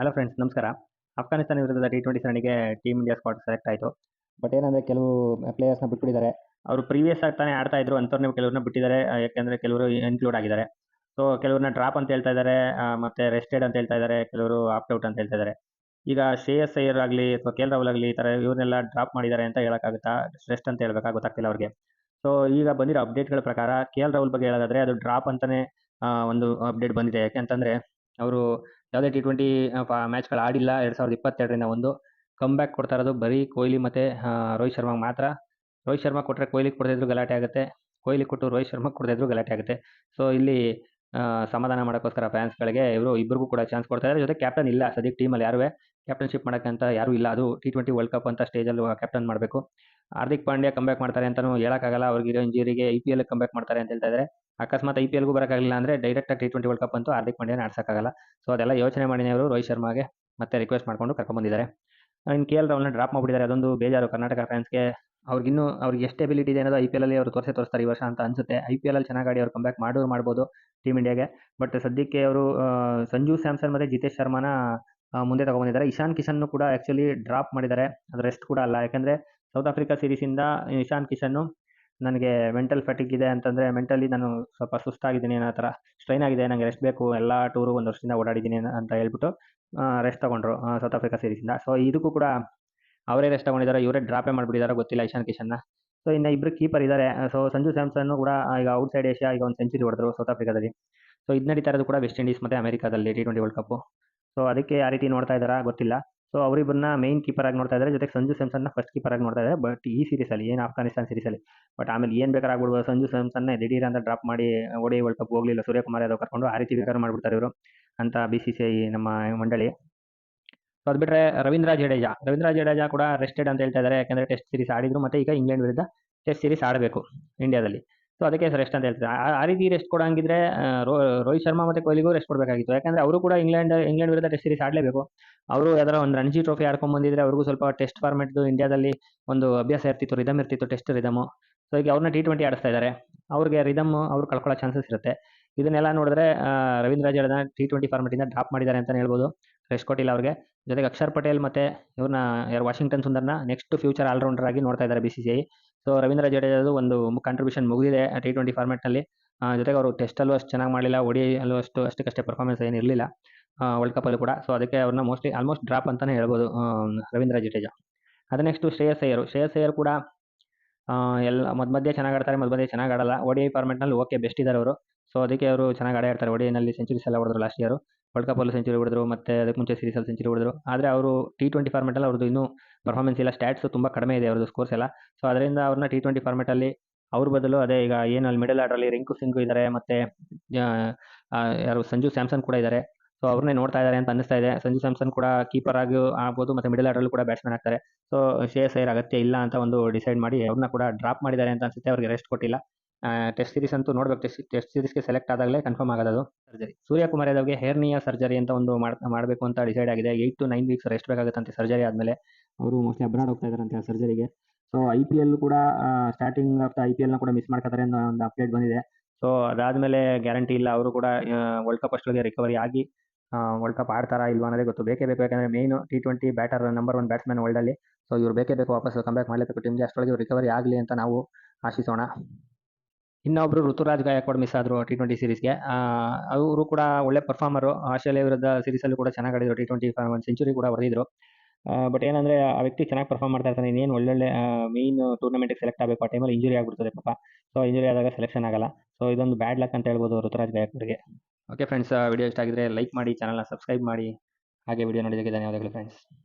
Hello friends ನಮಸ್ಕಾರ. ಅಫ್ಘಾನಿಸ್ತಾನ ವಿರುದ್ಧದ T twenty ಸರಣಿಗೆ ಟೀಮ್ ಇಂಡಿಯಾ ಸ್ಕ್ವಾಡ್ ಸೆಲೆಕ್ಟ್ ಆಯಿತು. ಬಟ್ ಏನಂದರೆ ಕೆಲವು ಪ್ಲೇಯರ್ಸ್ನ ಬಿಟ್ಬಿಟ್ಟಿದ್ದಾರೆ. ಅವರು ಪ್ರೀವಿಯಸ್ ಆಗಿ ತಾನೇ ಆಡ್ತಾ ಇದ್ರು ಅಂಥವ್ರನ್ನ ಕೆಲವ್ರನ್ನ ಬಿಟ್ಟಿದ್ದಾರೆ. ಯಾಕೆಂದರೆ ಕೆಲವರು ಇನ್ಕ್ಲೂಡ್ ಆಗಿದ್ದಾರೆ. ಸೊ ಕೆಲವ್ರನ್ನ ಡ್ರಾಪ್ ಅಂತ ಹೇಳ್ತಾ ಇದ್ದಾರೆ ಮತ್ತು ರೆಸ್ಟೆಡ್ ಅಂತ ಹೇಳ್ತಾ ಇದ್ದಾರೆ, ಕೆಲವರು ಆಪ್ಟ್ ಔಟ್ ಅಂತ ಹೇಳ್ತಾ ಇದ್ದಾರೆ. ಈಗ ಶ್ರೇಯಸ್ ಅಯ್ಯರ್ ಆಗಲಿ ಅಥವಾ ಕೆ ಎಲ್ ರಾಹುಲ್ ಆಗಲಿ ಈ ಥರ ಇವ್ರನ್ನೆಲ್ಲ ಡ್ರಾಪ್ ಮಾಡಿದ್ದಾರೆ ಅಂತ ಹೇಳೋಕ್ಕಾಗುತ್ತಾ? ರೆಸ್ಟ್ ಅಂತ ಹೇಳಬೇಕಾ? ಗೊತ್ತಾಗ್ತಿಲ್ಲ ಅವ್ರಿಗೆ. ಸೊ ಈಗ ಬಂದಿರೋ ಅಪ್ಡೇಟ್ಗಳ ಪ್ರಕಾರ ಕೆ ಎಲ್ ರಾಹುಲ್ ಬಗ್ಗೆ ಹೇಳೋದಾದ್ರೆ ಅದು ಡ್ರಾಪ್ ಅಂತಲೇ ಒಂದು ಅಪ್ಡೇಟ್ ಬಂದಿದೆ. ಯಾಕೆಂತಂದ್ರೆ ಅವರು ಯಾವುದೇ ಟಿ ಟ್ವೆಂಟಿ ಮ್ಯಾಚ್ಗಳು ಆಡಿಲ್ಲ ಎರಡು ಸಾವಿರದ ಇಪ್ಪತ್ತೆರಡರಿಂದ ಒಂದು. ಕಮ್ ಬ್ಯಾಕ್ ಕೊಡ್ತಾ ಇರೋದು ಬರೀ ಕೊಹ್ಲಿ ಮತ್ತು ರೋಹಿತ್ ಶರ್ಮಾ ಮಾತ್ರ. ರೋಹಿತ್ ಶರ್ಮಾ ಕೊಟ್ಟರೆ ಕೊಹ್ಲಿ ಕೊಡದೇ ಇದ್ರು ಗಲಾಟೆ ಆಗುತ್ತೆ. ಕೊಹ್ಲಿ ಕೊಟ್ಟು ರೋಹಿತ್ ಶರ್ಮಾ ಕೊಡದೇ ಇದ್ರು ಗಲಾಟೆ ಆಗುತ್ತೆ. ಸೊ ಇಲ್ಲಿ ಸಮಾಧಾನ ಮಾಡೋಕ್ಕೋಸ್ಕರ ಫ್ಯಾನ್ಸ್ಗಳಿಗೆ ಇವರು ಇಬ್ಬರಿಗೂ ಕೂಡ ಚಾನ್ಸ್ ಕೊಡ್ತಾ ಇದ್ದಾರೆ. ಜೊತೆ ಕ್ಯಾಪ್ಟನ್ ಇಲ್ಲ ಸದ್ಯಕ್ಕೆ ಟೀಮಲ್ಲಿ ಯಾರೂ ಕ್ಯಾಪ್ಟನ್ಶಿಪ್ ಮಾಡೋಕ್ಕಂತ ಯಾರೂ ಇಲ್ಲ. ಅದು ಟಿ ಟ್ವೆಂಟಿ ವರ್ಲ್ಡ್ ಕಪ್ ಅಂತ ಸ್ಟೇಜಲ್ಲಿ ಕ್ಯಾಪ್ಟನ್ ಮಾಡಬೇಕು. ಹಾರ್ದಿಕ್ ಪಾಂಡ್ಯ ಕಂಬ್ಯಾಕ್ ಮಾಡ್ತಾರೆ ಅಂತಲೂ ಹೇಳೋಕ್ಕಾಗಲ್ಲ. ಅವ್ರಿಗಿರೋ ಇಂಜುರಿಗೆ ಐ ಪಿ ಎಲ್ ಕಂಬ್ಯಾಕ್ ಮಾಡ್ತಾರೆ ಅಂತ ಹೇಳ್ತಾ ಇದ್ದಾರೆ. ಅಕಸ್ಮಾತ್ ಐ ಪಿ ಎಲ್ಗೂ ಬರೋಕ್ಕಾಗಲಿಲ್ಲ ಅಂದರೆ ಡೈರೆಕ್ಟಾಗಿ ಟಿ ಟ್ವೆಂಟಿ ವರ್ಲ್ಡ್ ಕಪ್ ಅಂತೂ ಹಾರ್ದಿಕ್ ಪಾಂಡ್ಯನ ಆಡ್ಸೋಕ್ಕಾಗಲ್ಲ. ಸೊ ಅದೆಲ್ಲ ಯೋಚನೆ ಮಾಡಿನೇ ಅವರು ರೋಹಿತ್ ಶರ್ಮಾಗೆ ಮತ್ತೆ ರಿಕ್ವೆಸ್ಟ್ ಮಾಡ್ಕೊಂಡು ಕರ್ಕೊಂಡ್ಬಂದಿದ್ದಾರೆ. ಇನ್ನು ಕೆ ಎಲ್ ರಾಹುಲ್ನ ಡ್ರಾಪ್ ಮಾಡಿಬಿಟ್ಟಿದ್ದಾರೆ. ಅದೊಂದು ಬೇಜಾರು ಕರ್ನಾಟಕ ಫ್ಯಾನ್ಸ್ಗೆ ಅವ್ರಿಗಿನ್ನೂ ಅವ್ರಿಗೆ ಎಷ್ಟು ಎಬಿಲಿಟಿ ಇದೆ ಅನ್ನೋದು ಐ ಪಿ ಎಲ್ ಅಲ್ಲಿ ಅವರು ತೋರಿಸೇ ತೋರಿಸ್ತಾರೆ ಈ ವರ್ಷ ಅಂತ ಅನ್ಸುತ್ತೆ. ಐ ಪಿ ಎಲ್ ಅಲ್ಲಿ ಚೆನ್ನಾಗಿ ಆಡಿ ಅವ್ರು ಕಂಬ್ಯಾಕ್ ಮಾಡೋರು ಮಾಡ್ಬೋದು ಟೀಮ್ ಇಂಡಿಯಾಗೆ ಬಟ್ ಸದ್ಯಕ್ಕೆ ಅವರು ಸಂಜು ಸ್ಯಾಮ್ಸನ್ ಮತ್ತು ಜಿತೇಶ್ ಶರ್ಮಾನ ಮುಂದೆ ತಗೊಂಡಿದ್ದಾರೆ ಇಶಾನ್ ಕಿಶನ್ನು ಕೂಡ ಆ್ಯಕ್ಚುಲಿ ಡ್ರಾಪ್ ಮಾಡಿದ್ದಾರೆ. ಅದು ರೆಸ್ಟ್ ಕೂಡ ಅಲ್ಲ. ಯಾಕಂದರೆ ಸೌತ್ ಆಫ್ರಿಕಾ ಸೀರೀಸಿಂದ ಇಶಾನ್ ಕಿಶನ್ನು ನನಗೆ ಮೆಂಟಲ್ ಫಟಿಕ್ ಇದೆ ಅಂತಂದರೆ ಮೆಂಟಲಿ ನಾನು ಸ್ವಲ್ಪ ಸುಸ್ತಾಗಿದ್ದೀನಿ ಅನ್ನೋ ಥರ. ಸ್ಟ್ರೈನ್ ಆಗಿದೆ ನನಗೆ ರೆಸ್ಟ್ ಬೇಕು, ಎಲ್ಲ ಟೂರು ಒಂದು ವರ್ಷದಿಂದ ಓಡಾಡಿದ್ದೀನಿ ಅಂತ ಹೇಳ್ಬಿಟ್ಟು ರೆಸ್ಟ್ ತಗೊಂಡ್ರು ಸೌತ್ ಆಫ್ರಿಕಾ ಸೀರೀಸಿಂದ ಸೊ ಇದಕ್ಕೂ ಕೂಡ ಅವರೇ ರೆಸ್ಟ್ ತೊಗೊಂಡಿದ್ದಾರೆ, ಇವರೇ ಡ್ರಾಪೇ ಮಾಡಿಬಿಟ್ಟಿದ್ದಾರೆ, ಗೊತ್ತಿಲ್ಲ ಇಶಾನ್ ಕಿಶನ್ನ. ಸೊ ಇನ್ನು ಇಬ್ಬರು ಕೀಪರ್ ಇದ್ದಾರೆ ಸೊ ಸಂಜು ಸ್ಯಾಮ್ಸನ್ ಕೂಡ ಈಗ ಔಟ್ ಸೈಡ್ ಏಷ್ಯಾ ಈಗ ಒಂದು ಸೆಂಚುರಿ ಹೊಡೆದ್ರು ಸೌತ್ ಆಫ್ರಿಕಾದಲ್ಲಿ ಸೊ ಇದು ನಡೀತಾ ಇರೋದು ಕೂಡ ವೆಸ್ಟ್ ಇಂಡೀಸ್ ಮತ್ತು ಅಮೆರಿಕಾದಲ್ಲಿ T twenty world cup so ಅದಕ್ಕೆ ಯಾವ ರೀತಿ ನೋಡ್ತಾ ಇದ್ದಾರಾ ಗೊತ್ತಿಲ್ಲ. ಸೊ ಅವರಿಬ್ಬರನ್ನ ಮೇನ್ ಕೀಪರ್ ಆಗಿ ನೋಡ್ತಾ ಇದ್ದಾರೆ. ಜೊತೆಗೆ ಸಂಜು ಸ್ಯಾಮ್ಸನ್ನ ಫಸ್ಟ್ ಕೀಪರ್ ಆಗಿ ನೋಡ್ತಾ ಇದ್ದಾರೆ. ಬಟ್ ಈ ಸೀರೀಸಲ್ಲಿ ಏನು ಆಫ್ಘಾನಿಸ್ತಾನ ಸೀರೀಸಲ್ಲಿ ಬಟ್ ಆಮೇಲೆ ಏನು ಬೇಕಾದ್ರೆ ಆಗ್ಬಿಡ್ಬೋದು ಸಂಜು ಸ್ಯಾಮ್ಸನ್ನ ದಿಢೀರ್ ಅಂತ ಡ್ರಾಪ್ ಮಾಡಿ ಓಡಿ ವರ್ಲ್ಡ್ ಕಪ್ ಹೋಗಲಿಲ್ಲ. ಸೂರ್ಯಕುಮಾರ್ ಯಾದವ್ ಕರ್ಕೊಂಡು ಆ ರೀತಿ ಬೇಕಾದ್ರೆ ಮಾಡಿಬಿಡ್ತಾರೆ ಇವರು ಅಂತ ಬಿ ಸಿ ಸಿ ಐ ನಮ್ಮ ಮಂಡಳಿ. ಸೊ ಅದು ಬಿಟ್ಟರೆ ರವೀಂದ್ರ ಜಡೇಜಾ. ರವೀಂದ್ರ ಜಡೇಜಾ ಕೂಡ ರೆಸ್ಟೆಡ್ ಅಂತ ಹೇಳ್ತಾ ಇದ್ದಾರೆ. ಯಾಕಂದರೆ ಟೆಸ್ಟ್ ಸೀರೀಸ್ ಆಡಿದ್ರು. ಮತ್ತು ಈಗ ಇಂಗ್ಲೆಂಡ್ ವಿರುದ್ಧ ಟೆಸ್ಟ್ ಸೀರೀಸ್ ಆಡಬೇಕು ಇಂಡಿಯಾದಲ್ಲಿ ಸೊ ಅದಕ್ಕೆ ರೆಸ್ಟ್ ಅಂತ ಹೇಳ್ತಾರೆ ಆ- ರೀತಿ ರೆಸ್ಟ್ ಕೊಡಂಗಿದ್ರೆ ರೋಹಿತ್ ಶರ್ಮಾ ಮತ್ತು ಕೊಹ್ಲಿಗೂ ರೆಸ್ಟ್ ಕೊಡಬೇಕಾಗಿತ್ತು. ಯಾಕಂದರೆ ಅವರು ಕೂಡ ಇಂಗ್ಲೆಂಡ್ ಇಂಗ್ಲೆಂಡ್ ವಿರುದ್ಧ ಟೆಸ್ಟ್ ಸೀರೀಸ್ ಆಡಲೇಬೇಕು. ಅವರು ಯಾವ್ದಾರ ಒಂದು ರಣಜಿ ಟ್ರೋಫಿ ಆಡ್ಕೊಂಡ್ ಬಂದಿದ್ರೆ ಅವ್ರಿಗೂ ಸ್ವಲ್ಪ ಟೆಸ್ಟ್ ಫಾರ್ಮೆಟ್ದು ಇಂಡಿಯಾದಲ್ಲಿ ಒಂದು ಅಭ್ಯಾಸ ಇರ್ತಿತ್ತು ರಿದಮ್ ಇರ್ತಿತ್ತು ಟೆಸ್ಟ್ ರಿದಮು ಸೊ ಈಗ ಅವ್ರನ್ನ ಟಿ ಟ್ವೆಂಟಿ ಆಡಿಸ್ತಾ ಇದ್ದಾರೆ ಅವ್ರಿಗೆ ರಿದಮ್ ಅವ್ರು ಕಳ್ಕೊಳ್ಳೋ ಚಾನ್ಸಸ್ ಇರುತ್ತೆ. ಇದನ್ನೆಲ್ಲ ನೋಡಿದ್ರೆ ರವೀಂದ್ರ ಜಡೇಜಾ ಟಿ ಟ್ವೆಂಟಿ ಫಾರ್ಮೆಟಿಂದ ಡ್ರಾಪ್ ಮಾಡಿದ್ದಾರೆ ಅಂತಲೇ ಹೇಳ್ಬೋದು. ರೆಸ್ಟ್ ಕೊಟ್ಟಿಲ್ಲ ಅವ್ರಿಗೆ. ಜೊತೆಗೆ ಅಕ್ಷರ್ ಪಟೇಲ್ ಮತ್ತು ಇವ್ರನ್ನ ಯಾರು, ವಾಷಿಂಗ್ಟನ್ ಸುಂದರ್ನ ನೆಕ್ಸ್ಟ್ ಫ್ಯೂಚರ್ ಆಲ್ರೌಂಡರ್ ಆಗಿ ನೋಡ್ತಾ ಇದ್ದಾರೆ B C C I so Ravindra ಜಡೇಜಾದು ಒಂದು ಕಾಂಟ್ರಿಬ್ಯೂಷನ್ ಮುಗಿದಿದೆ ಟಿ ಟ್ವೆಂಟಿ ಫಾರ್ಮೆಟ್ನಲ್ಲಿ ಜೊತೆಗೆ ಅವರು ಟೆಸ್ಟಲ್ಲೂ ಅಷ್ಟು ಚೆನ್ನಾಗಿ ಮಾಡಿಲ್ಲ ಒಡಿಯಲ್ಲೂ ಅಷ್ಟು, ಅಷ್ಟಕ್ಕಷ್ಟೇ ಪರ್ಫಾರ್ಮೆನ್ಸ್ ಏನು ಇರಲಿಲ್ಲ ವರ್ಲ್ಡ್ ಕಪ್ಪಲ್ಲೂ ಕೂಡ. ಸೊ ಅದಕ್ಕೆ ಅವ್ರನ್ನ ಮೋಸ್ಟ್ಲಿ ಆಲ್ಮೋಸ್ಟ್ ಡ್ರಾಪ್ ಅಂತಲೇ ಹೇಳ್ಬೋದು ರವೀಂದ್ರ ಜಡೇಜಾ. ಅದು ನೆಕ್ಸ್ಟು ಶ್ರೇಯಸ್ ಅಯ್ಯರು. ಶ್ರೇಯಸ್ ಅಯ್ಯರ್ ಕೂಡ ಎಲ್ಲ ಮಧ್ಯ ಚೆನ್ನಾಗಿ ಆಡ್ತಾರೆ, ಮಧ್ಯೆ ಚೆನ್ನಾಗಿ ಆಡಲ್ಲ. ಒಡಿ ಫಾರ್ಮೆಟ್ನಲ್ಲಿ ಓಕೆ ಬೆಸ್ಟ್ ಇದ್ದಾರೆ ಅವರು. ಸೊ ಅದಕ್ಕೆ ಅವರು ಚೆನ್ನಾಗಿ ಆಡೇ ಆಡ್ತಾರೆ. ಒಡಿನಲ್ಲಿ ಸೆಂಚುರೀಸ್ ಎಲ್ಲ ಹೊಡೆದ್ರು ಲಾಸ್ಟ್ ಇಯರು ವರ್ಲ್ಡ್ ಕಪ್ಪಲ್ಲೂ ಸೆಂಚುರಿ ಹೊಡೆದ್ರು, ಮತ್ತು ಅದಕ್ಕೆ ಮುಂಚೆ ಸೀರೀಸಲ್ಲಿ ಸೆಂಚುರಿ ಹೊಡೆದ್ರು. ಆದರೆ ಅವರು ಟಿ ಟ್ವೆಂಟಿ ಫಾರ್ಮೆಟಲ್ಲಿ ಅವ್ರದ್ದು ಇನ್ನೂ ಪರ್ಫಾರ್ಮೆನ್ಸ್ ಇಲ್ಲ. ಸ್ಟ್ಯಾಟ್ಸು ತುಂಬ ಕಡಿಮೆ ಇದೆ ಅವ್ರದ್ದು ಸ್ಕೋರ್ಸ್ ಎಲ್ಲ. ಸೊ ಅದರಿಂದ ಅವ್ರನ್ನ ಟಿ ಟ್ವೆಂಟಿ ಫಾರ್ಮೆಟಲ್ಲಿ ಅವ್ರ ಬದಲು ಅದೇ ಈಗ ಏನು ಅಲ್ಲಿ ಮಿಡಲ್ ಆರ್ಡ್ರಲ್ಲಿ ರಿಂಕು ಸಿಂಗು ಇದ್ದಾರೆ ಮತ್ತು ಯಾರು ಸಂಜು ಸ್ಯಾಮ್ಸನ್ ಕೂಡ ಇದ್ದಾರೆ ಸೊ ಅವ್ರನ್ನೇ ನೋಡ್ತಾ ಇದ್ದಾರೆ ಅಂತ ಅನಿಸ್ತಾ ಇದೆ. ಸಂಜು ಸ್ಯಾಮ್ಸನ್ ಕೂಡ ಕೀಪರ್ ಆಗಿ ಆಗ್ಬೋದು, ಮತ್ತು ಮಿಡಲ್ ಆರ್ಡ್ರಲ್ಲೂ ಕೂಡ ಬ್ಯಾಟ್ಸ್ಮನ್ ಆಗ್ತಾರೆ. ಸೊ ಶ್ರೇಯಸ್ ಅಯ್ಯರ್ ಅಗತ್ಯ ಇಲ್ಲ ಅಂತ ಒಂದು ಡಿಸೈಡ್ ಮಾಡಿ ಅವ್ರನ್ನ ಕೂಡ ಡ್ರಾಪ್ ಮಾಡಿದ್ದಾರೆ ಅಂತ ಅನ್ಸುತ್ತೆ. ಅವ್ರಿಗೆ ರೆಸ್ಟ್ ಕೊಟ್ಟಿಲ್ಲ. ಟೆಸ್ಟ್ ಸೀರೀಸ್ ಅಂತೂ ನೋಡ್ಬೇಕು. ಟೆಸ್ಟ್ ಟೆಸ್ಟ್ ಸೀರೀಸ್ಗೆ ಸೆಲೆಕ್ಟ್ ಆದಾಗಲೇ ಕನ್ಫರ್ಮ್ ಆಗೋದು ಸರ್ಜರಿ ಸೂರ್ಯಕುಮಾರ್ ಯಾದವ್ಗೆ ಹೇರ್ನಿಯ ಸರ್ಜರಿ ಅಂತ ಒಂದು ಮಾಡ್ ಮಾಡಬೇಕು ಅಂತ ಡಿಸೈಡ್ ಆಗಿದೆ. Eight to nine weeks rest ಬೇಕಾಗುತ್ತಂತೆ surgery ಆದಮೇಲೆ. ಅವರು ಮೋಸ್ಟ್ಲಿ ಅಬ್ರಾಡ್ ಹೋಗ್ತಾ ಇದ್ದಾರಂತೆ ಆ ಸರ್ಜರಿಗೆ ಸೊ ಐ ಪಿ ಎಲ್ ಕೂಡ starting of the I P ಎಲ್ನ ಕೂಡ ಮಿಸ್ ಮಾಡ್ಕೊತಾರೆ ಅನ್ನೋ ಒಂದು ಅಪ್ಡೇಟ್ ಬಂದಿದೆ. ಸೊ ಅದಾದಮೇಲೆ ಗ್ಯಾರಂಟಿ ಇಲ್ಲ. ಅವರು ಕೂಡ ವರ್ಲ್ಡ್ ಕಪ್ ಅಷ್ಟೊಳಗೆ ರಿಕವರಿ ಆಗಿ ವರ್ಲ್ಡ್ ಕಪ್ ಆಡ್ತಾರಾ ಇಲ್ವಾ ಅನ್ನೋದೇ ಗೊತ್ತು. ಬೇಕೇ ಬೇಕು. ಯಾಕಂದರೆ main T twenty batter number one batsman ವರ್ಲ್ಡಲ್ಲಿ so ಇವ್ರು ಬೇಕೇ ಬೇಕು ವಾಪಸ್ ಕಂಬ್ಯಾಕ್ ಮಾಡಲೇಬೇಕು. ಟೀಮ್ಗೆ ಅಷ್ಟೊಳಗೆ ರಿಕವರಿ ಆಗಲಿ ಅಂತ ನಾವು ಆಶಿಸೋಣ. ಇನ್ನೊಬ್ರು ಋತುರಾಜ್ ಗಾಯಕ್ವಾಡ್ ಮಿಸ್ ಆದರು ಟಿ ಟ್ವೆಂಟಿ ಸೀರೀಸ್ಗೆ ಅವರು ಕೂಡ ಒಳ್ಳೆ ಪರ್ಫಾರ್ಮರು ಆಸ್ಟ್ರೇಲಿಯಾ ವಿರುದ್ಧ ಸೀರೀಸಲ್ಲೂ ಕೂಡ ಚೆನ್ನಾಗಿ ಆಡಿದ್ರು ಟಿ ಟ್ವೆಂಟಿ ಸೆಂಚುರಿ ಕೂಡ ಹೊಡೆದಿದ್ರು ಬಟ್ ಏನಂದರೆ ಆ ವ್ಯಕ್ತಿ ಚೆನ್ನಾಗಿ ಪರ್ಫಾರ್ಮ್ ಮಾಡ್ತಾ ಇರ್ತಾನೆ. ಇನ್ನೇನು ಒಳ್ಳೊಳ್ಳೆ ಮೇಯ್ನ್ ಟೂರ್ನಮೆಂಟಿಗೆ ಸೆಲೆಕ್ಟ್ ಆಗಬೇಕು ಆ ಟೈಮಲ್ಲಿ ಇಂಜುರಿ ಆಗಿಬಿಡ್ತದೆ ಪಾಪ. ಸೊ ಇಂಜುರಿ ಆದಾಗ ಸೆಲೆಕ್ಷನ್ ಆಗಲ್ಲ. ಸೊ ಇದೊಂದು ಬ್ಯಾಡ್ ಲಕ್ ಅಂತ ಹೇಳ್ಬೋದು ಋತುರಾಜ್ ಗಾಯಕ್ವಾಡ್ಗೆ. ಓಕೆ ಫ್ರೆಂಡ್ಸ್ ವಿಡಿಯೋ ಇಷ್ಟ ಆಗಿದ್ರೆ ಲೈಕ್ ಮಾಡಿ ಚಾನಲ್ನ ಸಬ್ಸ್ಕ್ರೈಬ್ ಮಾಡಿ. ಹಾಗೆ ವಿಡಿಯೋ ನೋಡಿದ್ದಕ್ಕೆ ಧನ್ಯವಾದಗಳು ಫ್ರೆಂಡ್ಸ್